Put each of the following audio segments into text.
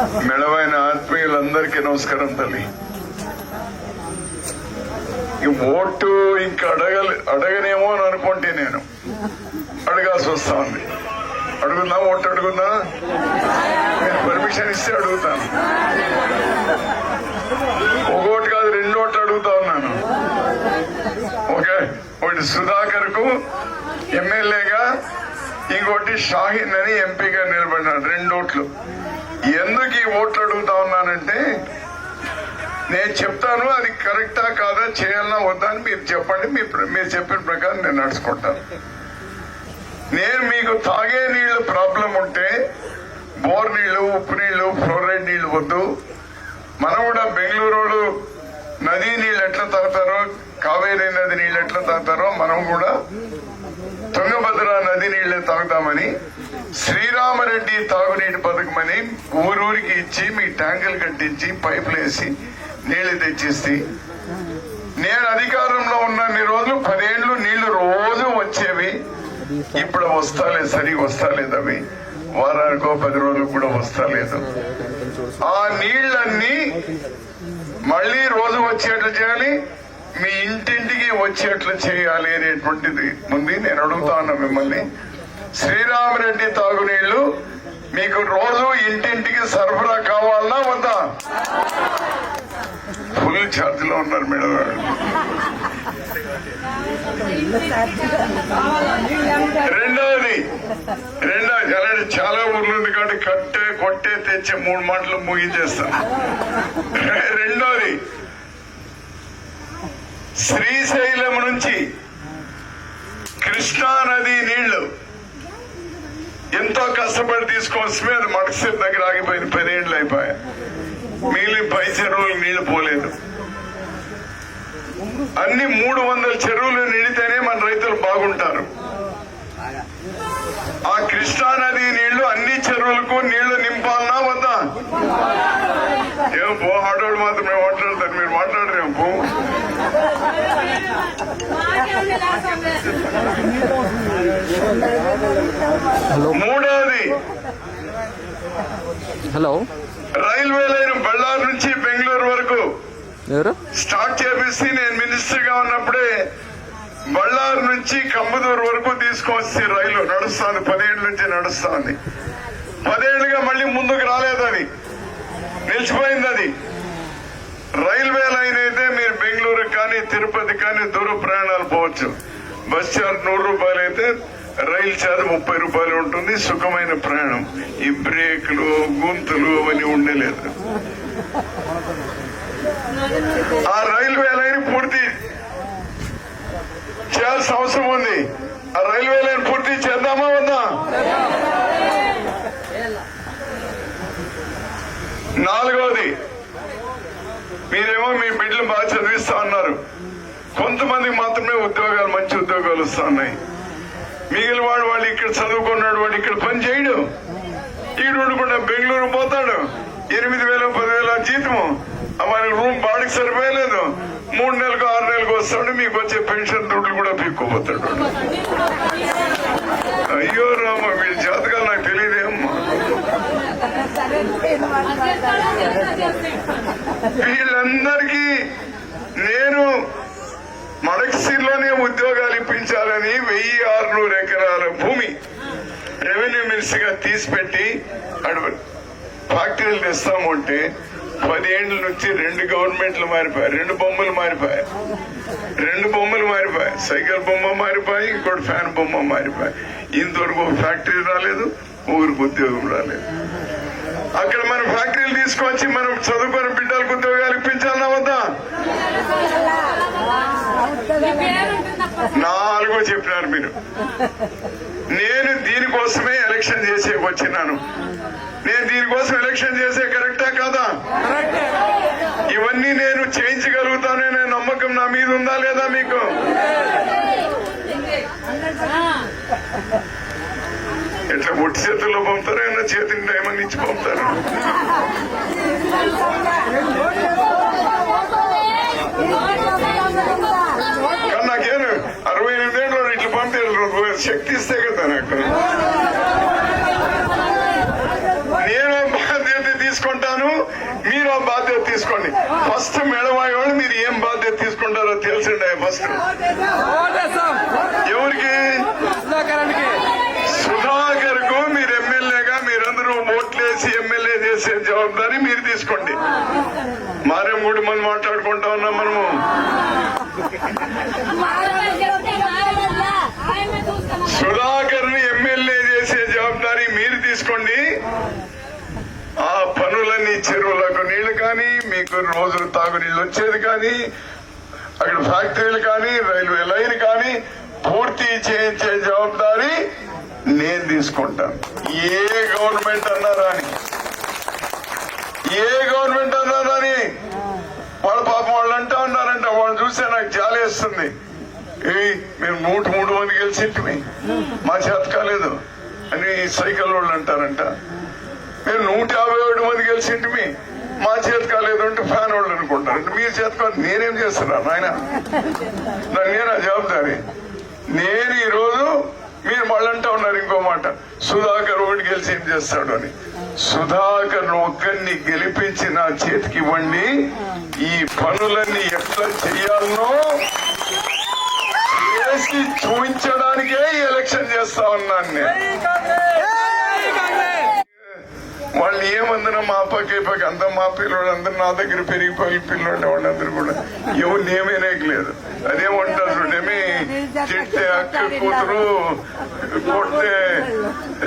మెడవైన ఆత్మీయులందరికీ నమస్కారం తల్లి. ఈ ఓటు ఇంకా అడగలే అడగనేమో అని అనుకుంటే నేను. అడగాల్సి వస్తా ఉంది అడుగుందా? ఓటు అడుగుందా? నేను పర్మిషన్ ఇస్తే అడుగుతాను. ఒకటి కాదు రెండు ఓట్లు అడుగుతా ఉన్నాను. ఓకే? ఒకటి సుధాకర్కు ఎమ్మెల్యేగా ఇంకోటి షాహీన్ అని ఎంపీగా నిలబడినాడు. రెండు ఓట్లు. ఎందుకు ఈ ఓట్లు అడుగుతా ఉన్నానంటే నేను చెప్తాను అది కరెక్టా కాదా చేయాలన్నా వద్దా అని మీరు చెప్పండి మీ ప్ర- మీరు చెప్పిన ప్రకారం నేను నడుచుకుంటాను. నేను మీకు తాగే నీళ్ళు ప్రాబ్లం ఉంటే బోర్ నీళ్ళు ఉప్పు నీళ్ళు ఫ్లోరైడ్ నీళ్ళు వద్దు. మనం కూడా బెంగళూరు నదీ నీళ్ళు ఎట్లా తాగుతారో కావేరీ నది నీళ్ళు ఎట్లా తాగుతారో మనం కూడా తుంగభద్ర నది నీళ్ళే తాగుతామని శ్రీరామరెడ్డి తాగునీటి పథకమని ఊరూరికి ఇచ్చి మీ ట్యాంకులు కట్టించి పైపులు వేసి నీళ్ళు తెచ్చిస్తే నేను అధికారంలో ఉన్నన్ని రోజులు పదేళ్ళు నీళ్ళు రోజు వచ్చేవి. ఇప్పుడు వస్తాలే సరిగా వస్తాలేదు అవి. వారానికో పది రోజులు కూడా వస్తాలేదు. ఆ నీళ్ళన్నీ మళ్ళీ రోజు వచ్చేట్లు చేయాలి మీ ఇంటింటికి వచ్చేట్లు చేయాలి అనేటువంటిది ఉంది. నేను అడుగుతా ఉన్నా మిమ్మల్ని. శ్రీరామరెడ్డి తాగునీళ్ళు మీకు రోజు ఇంటింటికి సరఫరా కావాలన్నా వద్దా? ఫుల్ ఛార్జ్లో ఉన్నారు మేడం. రెండవది రెండవది అలాంటి చాలా ఊర్లు ఉంది కాబట్టి కట్టే కొట్టే తెచ్చే మూడు మాటలు ముగించేస్తా రెండవది శ్రీశైలం నుంచి కృష్ణానది నీళ్ళు. ఎంతో కష్టపడి తీసుకొస్తే అది మడకసేపు దగ్గర ఆగిపోయింది. పదేళ్ళు అయిపోయా మిగిలిన పై చెరువులు నీళ్ళు పోలేదు. అన్ని మూడు వందల చెరువులు నిండితేనే మన రైతులు బాగుంటారు. ఆ కృష్ణా నది నీళ్ళు అన్ని చెరువులకు నీళ్ళు నింపాలనా వద్దా? ఏమో పో ఆడవాళ్ళు మాత్రమే మాట్లాడతారు. మీరు మాట్లాడరేమో పో మూడవది హలో. రైల్వే లైన్ బళ్ళారి నుంచి బెంగళూరు వరకు. ఎవరు? స్టార్ట్ చేపిస్తే నేను మినిస్టర్గా ఉన్నప్పుడే బళ్ళారు నుంచి కమ్మదూరు వరకు తీసుకొచ్చి రైలు నడుస్తాను పదేళ్ళ నుంచి నడుస్తాంది. పదేళ్ళుగా మళ్ళీ ముందుకు రాలేదు అది. నిలిచిపోయింది అది. రైల్వే లైన్ అయితే మీరు బెంగళూరు కానీ తిరుపతి కానీ దూర ప్రయాణాలు పోవచ్చు. బస్ చార్జ్ నూరు రూపాయలు అయితే రైలు చార్జ్ ముప్పై రూపాయలు ఉంటుంది సుఖమైన ప్రయాణం ఈ బ్రేకులు గుంతులు అవన్నీ ఉండలేదు ఆ రైల్వే లైన్ పూర్తి చేయాల్సిన అవసరం ఉంది. ఆ రైల్వే లైన్ పూర్తి చేద్దామా వద్దా? నాలుగవది మీరేమో మీ బిడ్డలు బాగా చదివిస్తా ఉన్నారు కొంతమంది మాత్రమే ఉద్యోగాలు మంచి ఉద్యోగాలు వస్తా ఉన్నాయి. మిగిలిన వాడు వాళ్ళు ఇక్కడ చదువుకున్నాడు వాడు ఇక్కడ పని చేయడు. ఈడు ఉండకుండా బెంగళూరు పోతాడు. ఎనిమిది వేలు పదివేల జీతము. మనకి రూమ్ బాడికి సరిపోయలేదు. మూడు నెలలకు ఆరు నెలలకు వస్తాడు మీకు వచ్చే పెన్షన్ దుడ్లు కూడా పీక్కుపోతాడు అయ్యో రామ వీడి జాతకాలు నాకు తెలియదేమ్మా వీళ్ళందరికీ నేను మడక్సిలోనే ఉద్యోగాలు ఇప్పించాలని వెయ్యి ఆరునూరు ఎకరాల భూమి రెవెన్యూ మినిస్టర్గా తీసిపెట్టి అడుగు ఫ్యాక్టరీలు తెస్తాము అంటే పదేళ్ళ నుంచి రెండు గవర్నమెంట్లు మారిపోయాయి రెండు బొమ్మలు మారిపోయాయి. రెండు బొమ్మలు మారిపోయాయి సైకిల్ బొమ్మ మారిపోయి ఇంకోటి ఫ్యాన్ బొమ్మ మారిపోయాయి. ఇంతవరకు ఫ్యాక్టరీ రాలేదు ఊరికి ఉద్యోగం రాలేదు. అక్కడ మనం ఫ్యాక్టరీలు తీసుకొచ్చి మనం చదువుకున్న బిడ్డలకు ఉద్యోగాలు ఇప్పించాలన్నా వద్దా? నాలుగో చెప్పినారు మీరు. నేను దీనికోసమే ఎలక్షన్ చేసే వచ్చినాను. నేను దీనికోసం ఎలక్షన్ చేసే కరెక్టా కాదా? ఇవన్నీ నేను చేయించగలుగుతాననే నమ్మకం నా మీద ఉందా లేదా మీకు? ఎట్లా ఒట్టి చేతుల్లో పంపుతారు? ఏమన్నా చేతిని డైమండ్ ఇచ్చి పంపుతారు? ప్రభుత్వం శక్తి ఇస్తే కదా నాకు. నేను బాధ్యత తీసుకుంటాను మీరు ఆ బాధ్యత తీసుకోండి. ఫస్ట్ మేడమాయోళ్ళు మీరు ఏం బాధ్యత తీసుకుంటారో తెలిసిండి ఫస్ట్. ఎవరికి? సుధాకర్కు మీరు ఎమ్మెల్యేగా మీరందరూ ఓట్లేసి ఎమ్మెల్యే చేసే జవాబారి మీరు తీసుకోండి. మారే మూడు మంది మాట్లాడుకుంటా ఉన్నాం మనము. సుధాకర్ని ఎమ్మెల్యే చేసే జవాబారి మీరు తీసుకోండి. ఆ పనులన్నీ చెరువులకు నీళ్ళు కానీ మీకు రోజులు తాగునీళ్ళు వచ్చేది కానీ అక్కడ ఫ్యాక్టరీలు కానీ రైల్వే లైన్ కానీ పూర్తి చేయించే జవాబారి నేను తీసుకుంటాను. ఏ గవర్నమెంట్ అన్నారా అని ఏ గవర్నమెంట్ అన్నారా అని వాళ్ళ పాపం వాళ్ళు అంటా ఉన్నారంట వాళ్ళు చూస్తే నాకు జాలేస్తుంది. ఏయ్ మేము నూట మూడు మంది గెలిచింటివి మా చేత కాలేదు. అని సైకిల్ వాళ్ళు అంటారంట. మీరు నూట యాభై ఏడు మంది గెలిచింటివి మా చేత కాలేదు అంటే ఫ్యాన్ వాళ్ళు అనుకుంటారు మీరు చేత కాదు నేనేం చేస్తున్నా ఆయన దాన్ని నేనా జవాబారి నేను ఈ రోజు మీరు మళ్ళంటా ఉన్నారు ఇంకో మాట. సుధాకర్ ఒకటి గెలిచి ఏం చేస్తాడు అని. సుధాకర్ ఒక్కరిని గెలిపించి నా చేతికి ఇవ్వండి. ఈ పనులన్నీ ఎట్లా చేయాలనో చేసి చూపించడానికే ఈ ఎలక్షన్ చేస్తా ఉన్నాను నేను. వాళ్ళు ఏమందరూ మా పక్క ఈ పక్క అంతా మా పిల్లలు అందరూ నా దగ్గర పెరిగిపోయి పిల్లలు వాళ్ళందరూ కూడా ఎవరు నేమేనేకి లేదు. అదేమంటారు చూడేమి తిట్టే అక్క కూతురు కొట్టే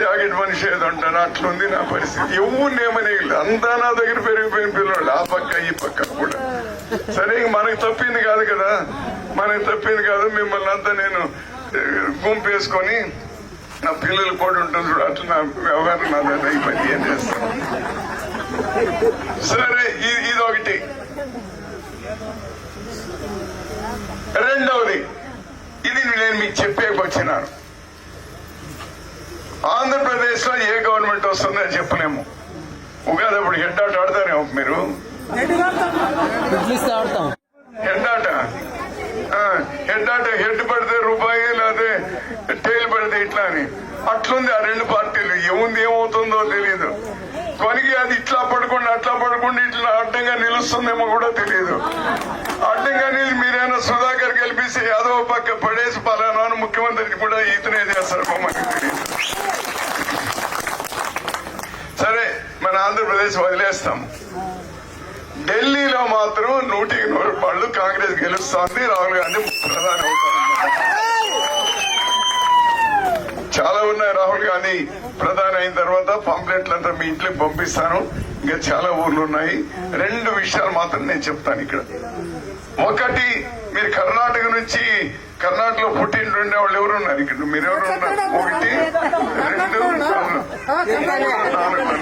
జాకెట్ మనిషి ఏదో అంటారు. అట్లుంది నా పరిస్థితి. ఎవరు నేమనేకి లేదు. అంతా నా దగ్గర పెరిగిపోయిన పిల్లలు ఆ పక్క ఈ పక్క కూడా. సరే ఇంక మనకు తప్పింది కాదు కదా. మనకి తప్పింది కాదు మిమ్మల్ని అంతా నేను గుంపేసుకొని నా పిల్లలు కూడా ఉంటుంది చూడు అట్లా నా వ్యవహారం నా దగ్గర అయిపోయింది ఏం చేస్తాను సరే ఇది ఒకటి రెండవది ఇది నేను మీకు చెప్పేకొచ్చినాను. ఆంధ్రప్రదేశ్లో ఏ గవర్నమెంట్ వస్తుందో చెప్పలేము. ఉగాది అప్పుడు హెడ్ ఆట ఆడతారేమో మీరు ఇడ్లీస్తే ఆడతాం హెడ్ ఆట ఆ, హెడ్ ఆట హెడ్ పడితే రూపాయి లేకపోతే టైల్ పడితే ఇట్లా అని ఉంది ఆ రెండు పార్టీలు ఏముంది ఏమవుతుందో తెలియదు కొనికి అది ఇట్లా పడుకుండా అట్లా పడకుండా ఇట్లా అడ్డంగా నిలుస్తుందేమో కూడా తెలియదు అడ్డంగా నిలిచి మీరైనా సుధాకర్ గెలిపిస్తే యాదవ పక్క పడేసి పలానా అని ముఖ్యమంత్రికి కూడా ఈతనే చేస్తారు మనకి తెలియదు సరే మన ఆంధ్రప్రదేశ్ వదిలేస్తాం. ఢిల్లీలో మాత్రం నూటికి నూరు పళ్ళు కాంగ్రెస్ గెలుస్తోంది రాహుల్ గాంధీ ప్రధాని అవుతారు చాలా ఉన్నాయి రాహుల్ గాంధీ ప్రధాని అయిన తర్వాత పాంప్లెట్లంతా మీ ఇంట్లోకి పంపిస్తాను. ఇంకా చాలా ఊర్లు ఉన్నాయి. రెండు విషయాలు మాత్రం నేను చెప్తాను ఇక్కడ. ఒకటి మీరు కర్ణాటక నుంచి కర్ణాటకలో పుట్టిన వాళ్ళు ఎవరు ఉన్నారు ఇక్కడ? మీరు ఎవరు ఉన్నారు ఒకటి రెండు నాలుగు.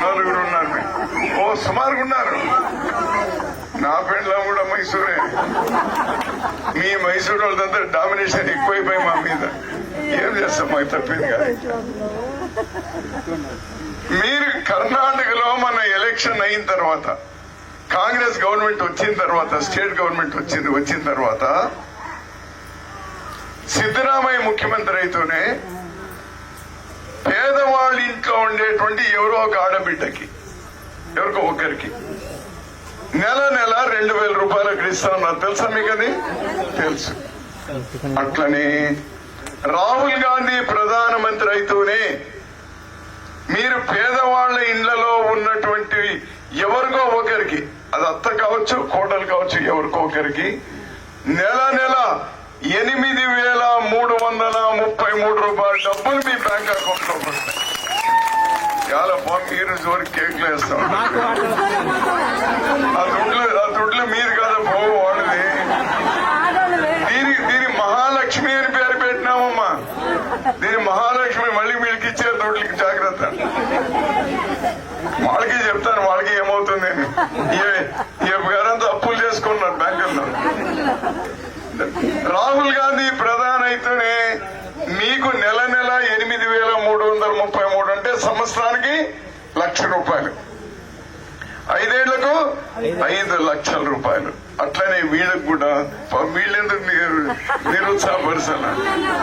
నలుగురు ఉన్నారు. ఓ సుమారుగా ఉన్నారు. నా పెండ్లం కూడా మైసూరే. మీ మైసూరు వాళ్ళంతా డామినేషన్ ఎక్కువైపోయి మా మీద. ఏం చేస్తాం మాకు తప్పింది మీరు కర్ణాటకలో మన ఎలక్షన్ అయిన తర్వాత కాంగ్రెస్ గవర్నమెంట్ వచ్చిన తర్వాత స్టేట్ గవర్నమెంట్ వచ్చింది వచ్చిన తర్వాత సిద్ధరామయ్య ముఖ్యమంత్రి అయితేనే పేదవాళ్ళ ఇంట్లో ఉండేటువంటి ఎవరో ఒక ఆడబిడ్డకి ఎవరికో ఒకరికి నెల నెల రెండు వేల రూపాయలకు ఇస్తా ఉన్నారు తెలుసా మీకు అది తెలుసు. అట్లనే రాహుల్ గాంధీ ప్రధానమంత్రి అయితేనే మీరు పేదవాళ్ళ ఇండ్లలో ఉన్నటువంటి ఎవరికో ఒకరికి అది అత్త కావచ్చు కోటలు కావచ్చు ఎవరికో ఒకరికి నెల నెల ఎనిమిది వేల మూడు వందల ముప్పై మూడు రూపాయల డబ్బులు మీ బ్యాంక్ అకౌంట్లో పడతాయి. చాలా బాగా మీరు జోరికి కేక్లు వేస్తాం. ఆ దుడ్లు ఆ దుడ్లు మీరు కదా పో వాళ్ళది. దీని మహాలక్ష్మి మళ్ళీ మీకు ఇచ్చే దుడ్లకి జాగ్రత్త. వాళ్ళకి చెప్తాను వాళ్ళకి ఏమవుతుంది? అని గారంతా అప్పులు చేసుకున్నాడు బ్యాంకుల్లో. రాహుల్ గాంధీ ప్రధాన అయితేనే మీకు నెల నెల ఎనిమిది వేల మూడు వందల ముప్పై మూడు అంటే సంవత్సరానికి లక్ష రూపాయలు. ఐదేళ్ళకు ఐదు లక్షల రూపాయలు. అట్లనే వీళ్ళకు కూడా వీళ్ళెందుకు నిరు- నిరుత్సాహపరచాల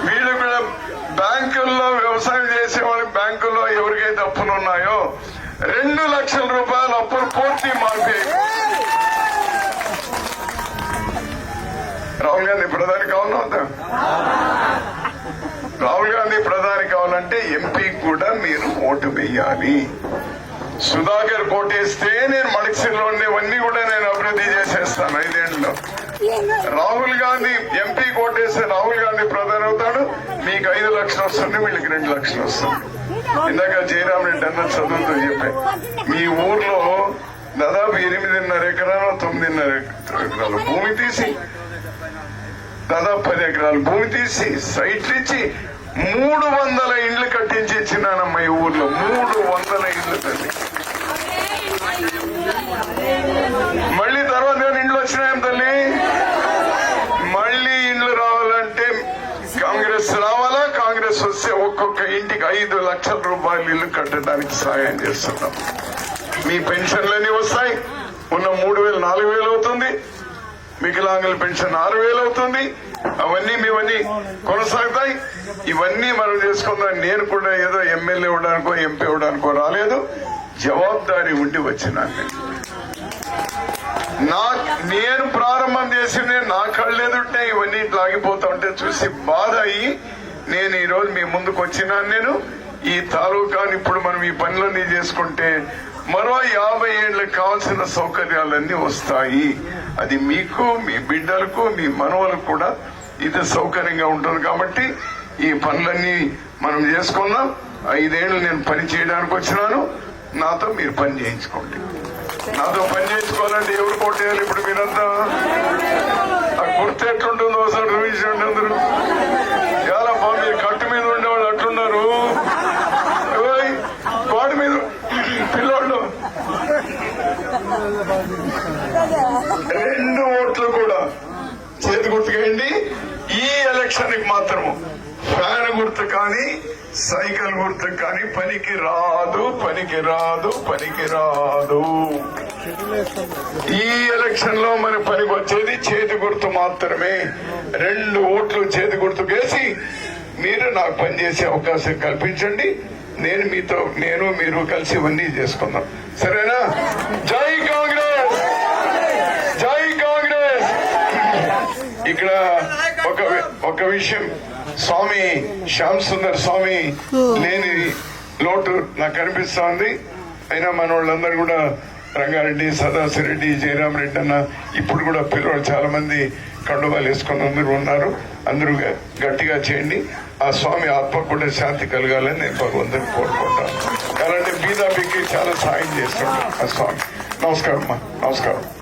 వీళ్ళు కూడా బ్యాంకుల్లో వ్యవసాయం చేసే వాళ్ళకి బ్యాంకుల్లో ఎవరికైతే అప్పులు ఉన్నాయో రెండు లక్షల రూపాయల అప్పులు పూర్తి మాఫీ రాహుల్ గాంధీ ప్రధాని కావాలా రాహుల్ గాంధీ ప్రధాని కావాలంటే ఎంపీ కూడా మీరు ఓటు వేయాలి. సుధాకర్ కోటేస్తే నేను మడిసిలో ఉండేవన్నీ కూడా నేను అభివృద్ధి చేసేస్తాను ఐదేళ్ళలో. రాహుల్ గాంధీ ఎంపీ కోటేస్తే రాహుల్ గాంధీ ప్రధాని అవుతాడు. మీకు ఐదు లక్షలు వస్తుంది వీళ్ళకి రెండు లక్షలు వస్తుంది. ఇందాక జయరామ్ రెడ్డి అన్న చదువుతూ చెప్పే మీ ఊర్లో దాదాపు ఎనిమిదిన్నర ఎకరాలు తొమ్మిదిన్నర ఎకరాలు భూమి తీసి దాదాపు పది ఎకరాలు భూమి తీసి సైట్లు ఇచ్చి మూడు వందల ఇండ్లు కట్టించి ఇచ్చినానమ్మ ఈ ఊర్లో. మూడు వందల ఇండ్లు కట్టించి. మళ్ళీ తర్వాత నేను ఇండ్లు వచ్చినాయం తల్లి? మళ్ళీ ఇండ్లు రావాలంటే కాంగ్రెస్ రావాలా? కాంగ్రెస్ వస్తే ఒక్కొక్క ఇంటికి ఐదు లక్షల రూపాయలు ఇల్లు కట్టడానికి సహాయం చేస్తున్నాం. మీ పెన్షన్లన్నీ వస్తాయి. ఉన్న మూడు వేలు నాలుగు వేలు అవుతుంది. వికలాంగుల పెన్షన్ ఆరు వేలు అవుతుంది. అవన్నీ మేమన్నీ కొనసాగుతాయి. ఇవన్నీ మనం చేసుకుందాం. నేను కూడా ఏదో ఎమ్మెల్యే అవడానికో ఎంపీ అవడానికో రాలేదు. జవాబారి ఉండి వచ్చినాను నేను. నా నేను ప్రారంభం చేసింది నా కళ్ళెదుంటే ఇవన్నీ లాగిపోతా ఆగిపోతా ఉంటే చూసి బాధ అయ్యి నేను ఈరోజు మీ ముందుకు వచ్చినాను నేను. ఈ తాలూకాని ఇప్పుడు మనం ఈ పనులన్నీ చేసుకుంటే మరో యాభై ఏళ్ళకి కావాల్సిన సౌకర్యాలన్నీ వస్తాయి. అది మీకు మీ బిడ్డలకు మీ మనవలకు కూడా ఇది సౌకర్యంగా ఉంటుంది కాబట్టి ఈ పనులన్నీ మనం చేసుకున్నాం. ఐదేళ్ళు నేను పని చేయడానికి వచ్చినాను. నాతో మీరు పని చేయించుకోండి. నాతో పని చేయించుకోవాలంటే ఎవరు కొట్టేయాలి ఇప్పుడు మీరంతా? ఆ గుర్తు ఎట్లుంటుందో ఒకసారి రివిజన్ అందరూ. చాలా బాగుంది మీరు కట్టు మీద ఉండేవాళ్ళు అట్లున్నారు. ఓయ్, గోడ మీద పిల్లోళ్ళు. రెండు ఓట్లు కూడా చేతి గుర్తుకేయండి. ఈ ఎలక్షన్ మాత్రము ఫ్యాన్ గుర్తు కానీ సైకిల్ గుర్తు కానీ పనికి రాదు పనికి రాదు పనికి రాదు. ఈ ఎలక్షన్లో మన పనికి వచ్చేది చేతి గుర్తు మాత్రమే. రెండు ఓట్లు చేతి గుర్తు వేసి మీరు నాకు పనిచేసే అవకాశం కల్పించండి. నేను మీతో నేను మీరు కలిసి ఇవన్నీ చేసుకుందాం. సరేనా? జై కాంగ్రెస్! జై కాంగ్రెస్! ఇక్కడ ఒక ఒక విషయం. స్వామి శ్యామ్ సుందర్ స్వామి లేని లోటు నాకు కనిపిస్తా ఉంది అయినా మన వాళ్ళందరూ కూడా రంగారెడ్డి సదాశివరెడ్డి జయరాం రెడ్డి అన్న ఇప్పుడు కూడా పిల్లలు చాలా మంది కండువాలు వేసుకుని అందరూ ఉన్నారు. అందరూ గట్టిగా చేయండి. ఆ స్వామి ఆత్మ కూడా శాంతి కలగాలని నేను భగవంతుని కోరుకుంటాను. అలాంటి బీదాబీకి చాలా సాయం చేస్తున్నాడు ఆ స్వామి. నమస్కారం అమ్మా. నమస్కారం.